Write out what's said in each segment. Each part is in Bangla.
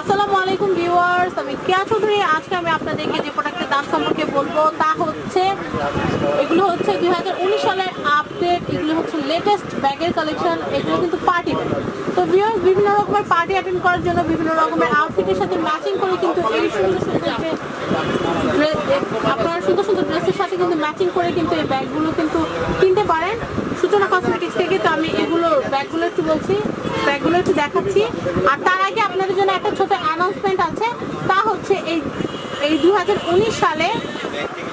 আসসালামু আলাইকুম ভিউয়ার্স, আমি কেয়া চৌধুরী। আজকে আমি আপনাদেরকে যে প্রোডাক্টের দাম সম্পর্কে বলব, তা হচ্ছে, এগুলো হচ্ছে দুই সালের আপডেট এগুলো হচ্ছে লেটেস্ট ব্যাগের কালেকশন এগুলো কিন্তু পার্টি ব্যাগ তো ভিউয়ার্স, বিভিন্ন রকমের পার্টি অ্যাটেন্ড করার জন্য, বিভিন্ন রকমের আউটফিটের সাথে ম্যাচিং করে কিন্তু এই সুন্দর সুন্দর আপনারা সুন্দর সুন্দর ড্রেসের সাথে কিন্তু ম্যাচিং করে কিন্তু এই ব্যাগগুলো কিন্তু কিনতে পারেন সূচনা কসমেটিক্স থেকে তো আমি এগুলো ব্যাগগুলো একটু বলছি, ব্যাগগুলো একটু দেখাচ্ছি। আর তার আগে আপনাদের জন্য একটা ছোট অ্যানাউন্সমেন্ট আছে। তা হচ্ছে এই এই দুহাজার উনিশ সালে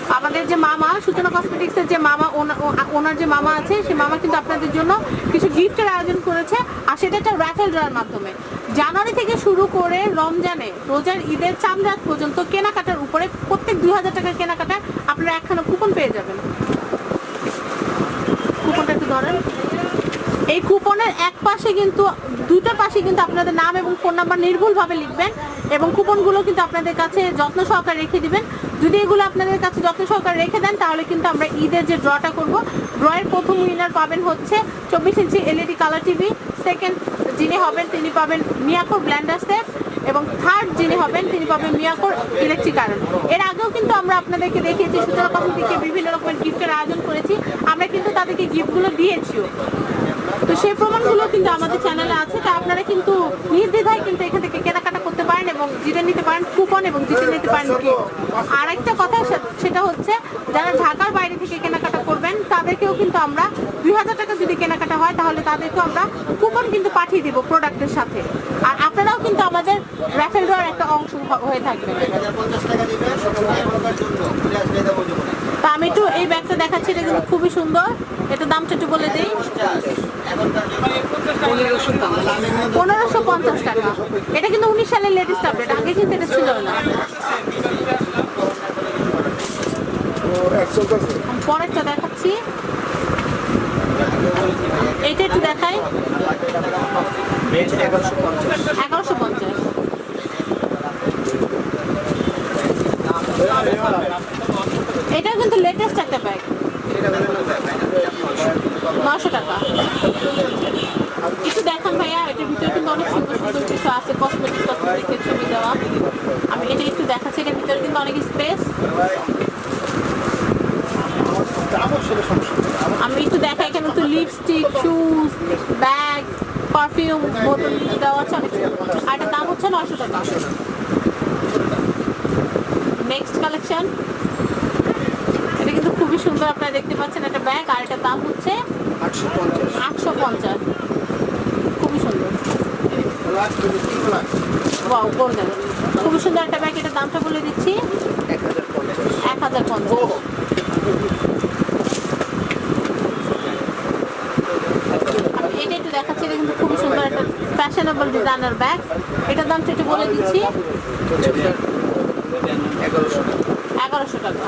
আমাদের যে মামা, সূচনা কসমেটিক্সের যে মামা, ওনা- ওনার যে মামা আছে সেই মামা কিন্তু আপনাদের জন্য কিছু গিফটের আয়োজন করেছে। আর সেটা একটা র্যাফেল ড্রয়ের মাধ্যমে। জানুয়ারি থেকে শুরু করে রমজানে, রোজার ঈদের চাঁদ রাত পর্যন্ত কেনাকাটার উপরে প্রত্যেক দুই হাজার টাকার কেনাকাটা আপনারা একখানা কুপন পেয়ে যাবেন। কুপনটা একটু ধরেন। এই কুপনের এক পাশে কিন্তু দুটো পাশে কিন্তু আপনাদের নাম এবং ফোন নাম্বার নির্ভুলভাবে লিখবেন এবং কুপনগুলো কিন্তু আপনাদের কাছে যত্ন সহকারে রেখে দিবেন। যদি এগুলো আপনাদের কাছে যত্ন সহকারে রেখে দেন, তাহলে কিন্তু আমরা ঈদের যে ড্রটা করব, ড্রয়ের প্রথম উইনার পাবেন হচ্ছে চব্বিশ inch LED colour TV second যিনি হবেন তিনি পাবেন মিয়াকোর ব্ল্যান্ডার সেট এবং থার্ড যিনি হবেন তিনি পাবেন মিয়াকোর ইলেকট্রিক আয়রন এর আগেও কিন্তু আমরা আপনাদেরকে দেখিয়েছি, সুতরাং থেকে বিভিন্ন রকমের গিফটের আয়োজন করেছি। আমরা কিন্তু তাদেরকে গিফটগুলো দিয়েছিও। কিন্তু আমাদের চ্যানেলে আছে, তা আপনারা কিন্তু নির্দ্বিধায় কিন্তু এখান থেকে কেনাকাটা করতে পারেন এবং জিতে নিতে পারেন কুপন এবং জিতে নিতে পারেন। আর একটা কথা সেটা হচ্ছে, যারা ঢাকার বাইরে থেকে কেনাকাটা করবেন, তাদেরকেও কিন্তু আমরা দুই হাজার টাকা যদি কেনাকাটা তাহলে তাদেরকেও আমরা কুপন কিন্তু পাঠিয়ে দিব প্রোডাক্টের সাথে। আর আপনারাও কিন্তু আমাদের র্যাফেল ড্রয়ের একটা অংশ হয়ে থাকবে। তা আমি একটু এই ব্যাগটা দেখাচ্ছি, এটা কিন্তু খুবই সুন্দর। এটা দামটা একটু বলে দিই। পনেরোশো পঞ্চাশ টাকা। এটা কিন্তু উনিশ সালের লেটেস্ট আপডেট আগে কিন্তু এটা ছিল না। পরেরটা দেখাচ্ছি এইটা একটু দেখাই এগারোশো পঞ্চাশ। এটা কিন্তু লেটেস্ট একটা ব্যাগ নশো টাকা। একটু দেখান ভাইয়া এটার ভিতরে কিন্তু অনেক সুন্দর সুন্দর কিছু আছে কসমেটিক কসমেটিকের ছবি দেওয়া। আমি এটা একটু দেখাচ্ছি এটার ভিতরে কিন্তু অনেক স্পেস আমি একটু দেখাই এখানে তো লিপস্টিক শুজ ব্যাগ পারফিউম বোতল দেওয়া আছে অনেক। আর এটার দাম হচ্ছে নশো টাকা। নেক্সট কালেকশন এটা কিন্তু খুবই সুন্দর আপনারা দেখতে পাচ্ছেন একটা ব্যাগ আর এটার দাম হচ্ছে আটশো পঞ্চাশ। খুবই সুন্দর। ওয়াও গোল্ডেন খুবই সুন্দর একটা ব্যাগ এটার দামটা বলে দিচ্ছি। এক হাজার পঞ্চাশ। আমি এটা একটু দেখাচ্ছি এটা কিন্তু খুবই সুন্দর একটা ফ্যাশনেবল ডিজাইনার ব্যাগ এটার দামটা একটু বলে দিচ্ছি। এগারোশো টাকা।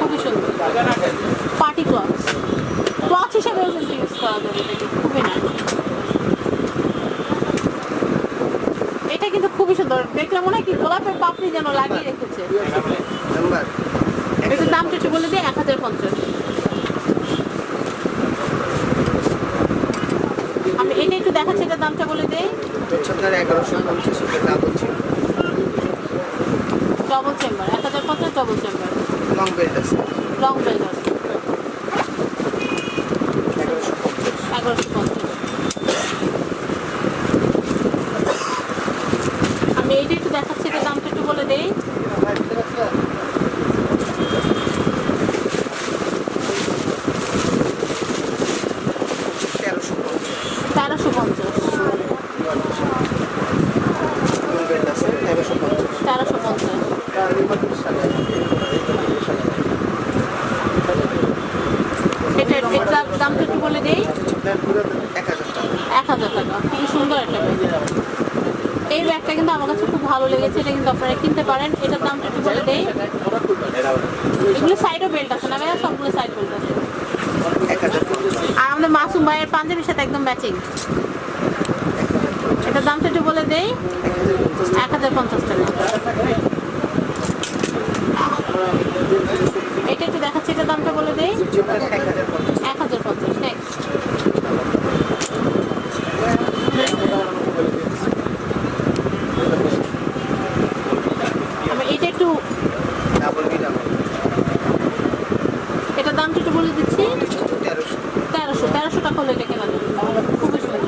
খুবই সুন্দর। পার্টি ক্লথ ইউজ করা যাবে খুবই না এটা কিন্তু খুবই সুন্দর। দেখলে মনে হয় কি গোলাপের পাপড়ি যেন লাগিয়ে রেখেছে। এটার দামটা একটু বলে দিই এক হাজার পঞ্চাশ আমি এটা একটু দেখাচ্ছি এটার দামটা বলে দিই। এগারোশো পঞ্চাশ দাম হচ্ছে ডবল চেম্বার এক হাজার পঞ্চাশ ডবল চেম্বার লং বেল্ট আছে। লং বেল্ট আছে এগারোশো পঞ্চাশ এগারোশো পঞ্চাশ আমি এইটা একটু দেখাচ্ছি এটার দামটা একটু বলে দেই তেরোশো পঞ্চাশ তেরোশো পঞ্চাশ লং বেল্ট আছে তেরোশো পঞ্চাশ তেরোশো পঞ্চাশ এটা এটার দামটা একটু বলে দেই এক হাজার টাকা এক হাজার টাকা খুবই সুন্দর একটা ব্যাগ এই ব্যাগটা কিন্তু আমার কাছে খুব ভালো লেগেছে, এটা কিন্তু আপনারা কিনতে পারেন। এটার দামটা একটু বলে দেই। এগুলো সাইডও বেল্ট আছে না ভাইয়া? সবগুলো সাইড বেল্ট আছে। আর আমাদের মাসুম ভাইয়ের পাঞ্জাবির সাথে একদম ম্যাচিং এটার দামটা একটু বলে দেই। এক হাজার পঞ্চাশ টাকা। এটা একটু দেখাচ্ছি, এটার দামটা বলে দেই। এক হাজার পঞ্চাশ এক হাজার পঞ্চাশ নেক্সট দিচ্ছি। তেরোশো। তেরোশো টাকা হলে এটা কেনা যাবে খুবই সুন্দর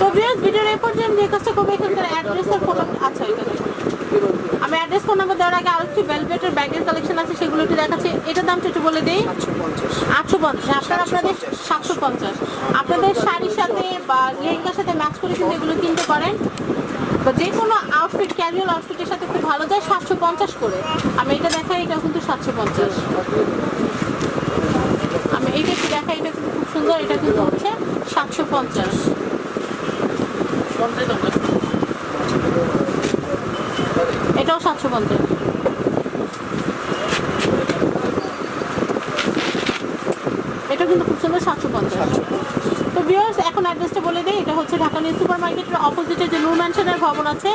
তো ভিউয়ার্স ভিডিওর এই পর্যন্ত। কাজটা করব। এখানকার অ্যাড্রেস আর ফোন আচ্ছা এটা আমি অ্যাড্রেস ফোন নাম্বার দেওয়ার আগে আরও একটু ভেলভেটের ব্যাগের কালেকশন আছে সেগুলো একটু দেখাচ্ছি। এটার দামটা একটু বলে দিই। আটশো পঞ্চাশ। আপনারা আপনাদের সাতশো পঞ্চাশ। আপনাদের শাড়ির সাথে বা লেহেঙ্গার সাথে ম্যাচ করে কিন্তু এগুলো কিনতে পারেন। তো যে কোনো আউটফিট ক্যাজুয়াল আউটফিটের সাথে খুব ভালো যায় সাতশো পঞ্চাশ করে। আমি এটা দেখাই এটা কিন্তু সাতশো পঞ্চাশ। এইটা একটু দেখা? এটা কিন্তু খুব সুন্দর। এটা কিন্তু হচ্ছে সাতশো পঞ্চাশ। এটাও সাতশো পঞ্চাশ এটা কিন্তু খুব সুন্দর সাতশো পঞ্চাশ তো ভিউয়ার্স এখন অ্যাড্রেসটা বলে দিই, এটা হচ্ছে ঢাকা নিউ সুপার মার্কেটের অপোজিটে যে নূর ম্যানশনের ভবন আছে,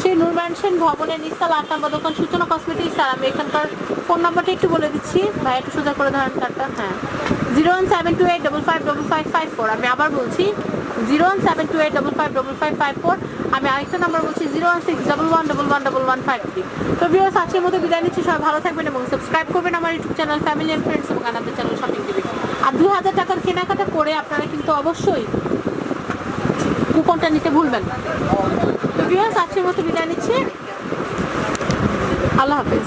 সেই নূর ম্যানশন ভবনের নিস্তাল আট নম্বর দোকান, সূচনা কসমেটিক্স, আর আমি এখানকার ফোন নাম্বারটা একটু বলে দিচ্ছি। ভাই, একটু সোজা করে ধরেন কার্ডটা হ্যাঁ। Zero one seven two eight double five double five five four আমি আবার বলছি zero one seven two eight double five double five five four আমি আরেকটা নাম্বার বলছি zero one six double one double one double one five three তো ভিউয়ার্স আজকের মতো বিদায় নিচ্ছি, সবাই ভালো থাকবেন এবং সাবস্ক্রাইব করবেন আমার YouTube channel family and friends এবং আনাদের চ্যানেল শপিং টিভি দু হাজার টাকার কেনাকাটা করে আপনারা কিন্তু অবশ্যই কুপনটা নিতে ভুলবেন না। তো আজকের মতো বিদায় নিচ্ছি। আল্লাহ হাফিজ।